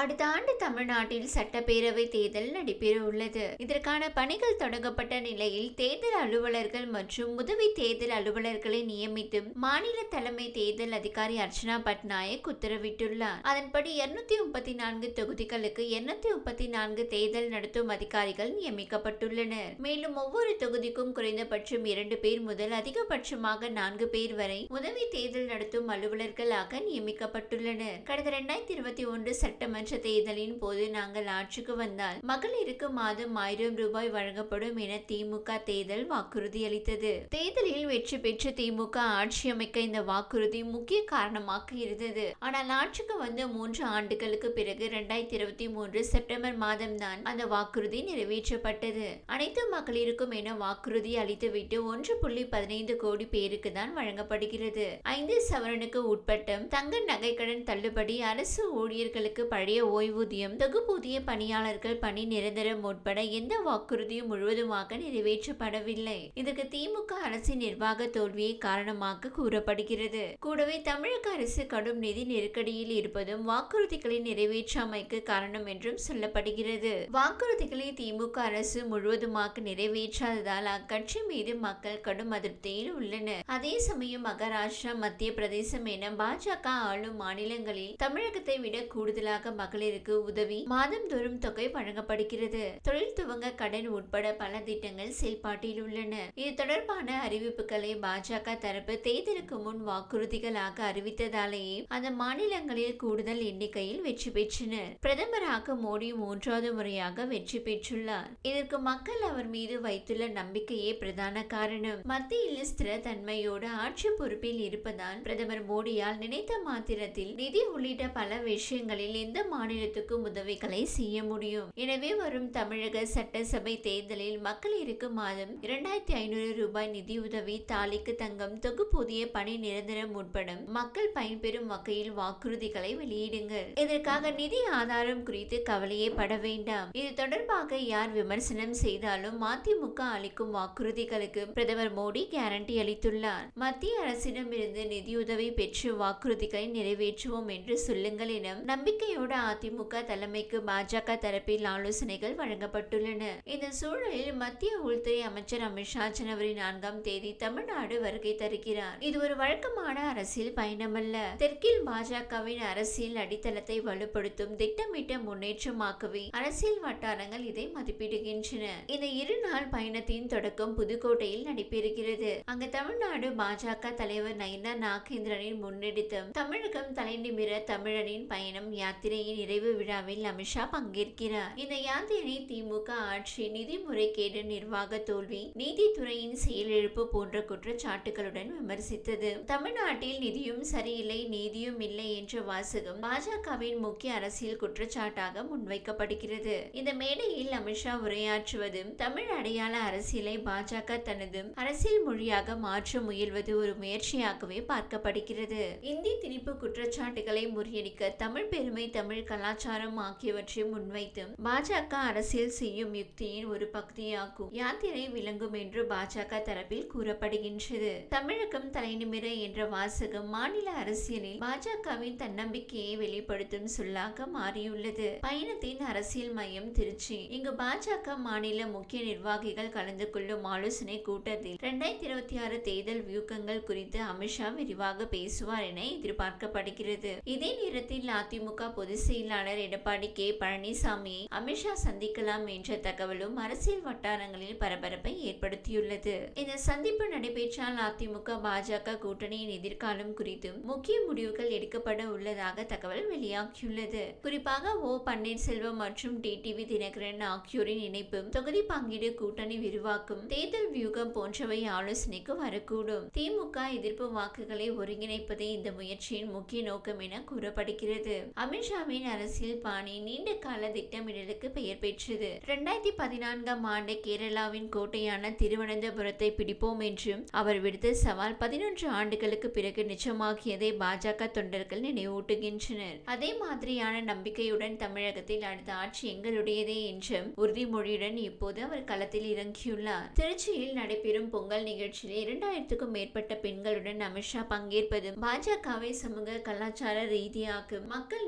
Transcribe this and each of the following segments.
அடுத்த ஆண்டு தமிழ்நாட்டில் சட்டப்பேரவை தேர்தல் நடைபெற உள்ளது. இதற்கான பணிகள் தொடங்கப்பட்ட நிலையில் தேர்தல் அலுவலர்கள் மற்றும் உதவி தேர்தல் அலுவலர்களை நியமித்தும் மாநில தலைமை தேர்தல் அதிகாரி அர்ச்சனா பட்நாயக் உத்தரவிட்டுள்ளார். அதன்படி இருநூத்தி முப்பத்தி நான்கு தொகுதிகளுக்கு இருநூத்தி முப்பத்தி நான்கு தேர்தல் நடத்தும் அதிகாரிகள் நியமிக்கப்பட்டுள்ளனர். மேலும் ஒவ்வொரு தொகுதிக்கும் குறைந்தபட்சம் இரண்டு பேர் முதல் அதிகபட்சமாக நான்கு பேர் வரை உதவி தேர்தல் நடத்தும் அலுவலர்களாக நியமிக்கப்பட்டுள்ளனர். கடந்த இரண்டாயிரத்தி இருபத்தி ஒன்று சட்டமன்ற தேர்தலின் போது நாங்கள் ஆட்சிக்கு வந்தால் மகளிருக்கு மாதம் ஆயிரம் ரூபாய் வழங்கப்படும் என திமுக தேர்தல் வாக்குறுதி அளித்தது. தேர்தலில் வெற்றி பெற்று திமுக ஆட்சி அமைக்க இந்த வாக்குறுதி முக்கிய காரணமாக இருந்தது. ஆனால் ஆட்சிக்கு வந்து மூன்று ஆண்டுகளுக்கு பிறகு இரண்டாயிரத்தி இருபத்தி மூன்று செப்டம்பர் மாதம்தான் அந்த வாக்குறுதி நிறைவேற்றப்பட்டது. அனைத்து மகளிருக்கும் என வாக்குறுதி அளித்துவிட்டு ஒன்று புள்ளி பதினைந்து கோடி பேருக்கு தான் வழங்கப்படுகிறது. ஐந்து சவரனுக்கு உட்பட்ட தங்க நகைக்கடன் தள்ளுபடி அரசு ஊழியர்களுக்கு பழைய ஓய்வூதியம் தொகுப்பூதிய பணியாளர்கள் பணி நிரந்தரம் உட்பட எந்த வாக்குறுதியும் முழுவதுமாக நிறைவேற்றப்படவில்லை. இதற்கு திமுக அரசின் நிர்வாக தோல்வியை காரணமாக கூறப்படுகிறது. கூடவே தமிழக அரசு கடும் நிதி நெருக்கடியில் இருப்பதும் வாக்குறுதிகளை நிறைவேற்றாமைக்கு காரணம் என்றும் சொல்லப்படுகிறது. வாக்குறுதிகளை திமுக அரசு முழுவதுமாக நிறைவேற்றாததால் அக்கட்சி மீது மக்கள் கடும் அதிருப்தியில் உள்ளனர். அதே சமயம் மகாராஷ்டிரா மத்திய பிரதேசம் என பாஜக ஆளும் மாநிலங்களில் தமிழகத்தை விட கூடுதலாக மகளிருக்கு உதவி மாதந்தோறும் தொகை வழங்கப்படுகிறது. தொழில் துவங்க கடன் உட்பட பல திட்டங்கள் செயல்பாட்டில் உள்ளன. இது தொடர்பான அறிவிப்புகளை பாஜக தரப்பு தேர்தலுக்கு முன் வாக்குறுதிகளாக அறிவித்ததாலேயே அந்த மாநிலங்களில் கூடுதல் எண்ணிக்கையில் வெற்றி பெற்றனர். பிரதமராக மோடி மூன்றாவது முறையாக வெற்றி பெற்றுள்ளார். இதற்கு மக்கள் அவர் மீது வைத்துள்ள நம்பிக்கையே பிரதான காரணம். மத்தியில் ஸ்திர தன்மையோடு ஆட்சி பொறுப்பில் இருப்பதால் பிரதமர் மோடியால் நினைத்த மாத்திரத்தில் நிதி உள்ளிட்ட பல விஷயங்களில் எந்த மாநிலத்துக்கும் உதவிகளை செய்ய முடியும். எனவே வரும் தமிழக சட்டசபை தேர்தலில் மக்களிற்கு மாதம் இரண்டாயிரத்தி ஐநூறு ரூபாய் நிதி உதவி தாலிக்கு தங்கம் தொகுப்பூதிய பணி நிரந்தரம் உட்பட மக்கள் பயன்பெறும் வகையில் வாக்குறுதிகளை வெளியிடுங்கள். இதற்காக நிதி ஆதாரம் குறித்து கவலையே பட வேண்டாம். இது தொடர்பாக யார் விமர்சனம் செய்தாலும் அதிமுக அளிக்கும் வாக்குறுதிகளுக்கு பிரதமர் மோடி கேரண்டி அளித்துள்ளார். மத்திய அரசிடமிருந்து நிதியுதவி பெற்று வாக்குறுதிகளை நிறைவேற்றுவோம் என்று சொல்லுங்கள் என நம்பிக்கையோடு அதிமுக தலைமைக்கு பாஜக தரப்பில் ஆலோசனைகள் வழங்கப்பட்டுள்ளன. இந்த சூழலில் மத்திய உள்துறை அமைச்சர் அமித்ஷா ஜனவரி நான்காம் தேதி தமிழ்நாடு வருகை தருகிறார். இது ஒரு வழக்கமான அரசியல் பயணமல்ல. தெற்கில் பாஜகவின் அரசியல் அடித்தளத்தை வலுப்படுத்தும் திட்டமிட்ட முன்னேற்றமாகவே அரசியல் வட்டாரங்கள் இதை மதிப்பிடுகின்றன. இந்த இரு நாள் பயணத்தின் தொடக்கம் புதுக்கோட்டையில் நடைபெறுகிறது. அங்கு தமிழ்நாடு பாஜக தலைவர் நயனா நாகேந்திரனின் முன்னெடுத்தும் தமிழகம் தலைநிமிர தமிழனின் பயணம் யாத்திரையின் நிறைவு விழாவில் அமித்ஷா பங்கேற்கிறார். இந்த யாத்திரை திமுக ஆட்சி நிதி முறைகேடு நிர்வாக தோல்வி நீதித்துறையின் செயலிழப்பு போன்ற குற்றச்சாட்டுகளுடன் விமர்சித்தது. தமிழ்நாட்டில் நிதியும் சரியில்லை நீதியும் இல்லை என்ற வாசகம் பாஜகவின் முக்கிய அரசியல் குற்றச்சாட்டாக முன்வைக்கப்படுகிறது. இந்த மேடையில் அமித்ஷா உரையாற்றுவது தமிழ் அடையாள அரசியலை பாஜக தனது அரசியல் மொழியாக மாற்ற முயல்வது ஒரு முயற்சியாகவே பார்க்கப்படுகிறது. இந்தி திணிப்பு குற்றச்சாட்டுகளை முறியடிக்க தமிழ் பெருமை தமிழ் தமிழ் கலாச்சாரம் ஆகியவற்றை முன்வைத்து பாஜக அரசியல் செய்யும் யுக்தியின் ஒரு பகுதியாகும். யாத்திரை விளங்கும் என்று பாஜக தரப்பில் கூறப்படுகின்றது. தமிழகம் தலைநிமிர என்ற வாசகம் மாநில அரசியலில் பாஜகவின் தன்னம்பிக்கையை வெளிப்படுத்தும் சொல்லாக மாறியுள்ளது. பயணத்தின் அரசியல் மையம் திருச்சி. இங்கு பாஜக மாநில முக்கிய நிர்வாகிகள் கலந்து கொள்ளும் ஆலோசனை கூட்டத்தில் இரண்டாயிரத்தி இருபத்தி ஆறு தேர்தல் வியூகங்கள் குறித்து அமித்ஷா விரிவாக பேசுவார் என எதிர்பார்க்கப்படுகிறது. இதே நேரத்தில் அதிமுக பொதுச் செயலாளர் எடப்பாடி கே. பழனிசாமியை அமித்ஷா சந்திக்கலாம் என்ற தகவலும் அரசியல் வட்டாரங்களில் பரபரப்பை ஏற்படுத்தியுள்ளது. இந்த சந்திப்பு நடைபெற்றால் அதிமுக பாஜக கூட்டணியின் எதிர்காலம் குறித்தும் முக்கிய முடிவுகள் எடுக்கப்பட உள்ளதாக தகவல் வெளியாகியுள்ளது. குறிப்பாக ஓ. பன்னீர்செல்வம் மற்றும் டிடிவி தினகரன் ஆகியோரின் இணைப்பும் தொகுதி பங்கீடு கூட்டணி விரிவாக்கும் தேர்தல் வியூகம் போன்றவை ஆலோசனைக்கு வரக்கூடும். திமுக எதிர்ப்பு வாக்குகளை ஒருங்கிணைப்பதே இந்த முயற்சியின் முக்கிய நோக்கம் என கூறப்படுகிறது. அமித்ஷாவின் அரசியல் பாணி நீண்ட கால திட்டமிடலுக்கு பெயர் பெற்றது. இரண்டாயிரத்தி பதினான்காம் ஆண்டு கேரளாவின் கோட்டையான திருவனந்தபுரத்தை பிடிப்போம் என்றும் அவர் விடுத்த சவால் பதினொன்று ஆண்டுகளுக்கு பிறகு நிஜமாகியதை பாஜக தொண்டர்கள் நினைவூட்டுகின்றனர். அதே மாதிரியான நம்பிக்கையுடன் தமிழகத்தில் அடுத்த ஆட்சி எங்களுடையதே என்றும் உறுதிமொழியுடன் இப்போது அவர் களத்தில் இறங்கியுள்ளார். திருச்சியில் நடைபெறும் பொங்கல் நிகழ்ச்சியில் இரண்டாயிரத்துக்கும் மேற்பட்ட பெண்களுடன் அமித்ஷா பங்கேற்பது பாஜகவை சமூக கலாச்சார ரீதியாக மக்கள்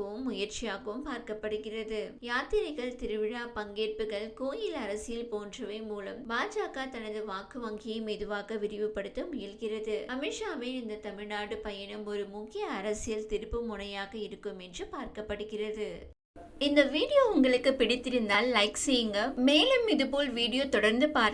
நெருக்கமாக்கவும் முயற்சியாகவும் பார்க்கப்படுகிறது. யாத்திரைகள் திருவிழா பங்கேற்புகள் கோயில் அரசியல் போன்றவை மூலம் பாஜக தனது வாக்கு வங்கியை மெதுவாக விரிவுபடுத்த முயல்கிறது. அமித்ஷாவின் இந்த தமிழ்நாடு பயணம் ஒரு முக்கிய அரசியல் திருப்பு முனையாக இருக்கும் என்று பார்க்கப்படுகிறது. இந்த வீடியோ உங்களுக்கு பிடித்திருந்தால் லைக் செய்யுங்க. மேலும் இதுபோல் வீடியோ தொடர்ந்து பார்க்க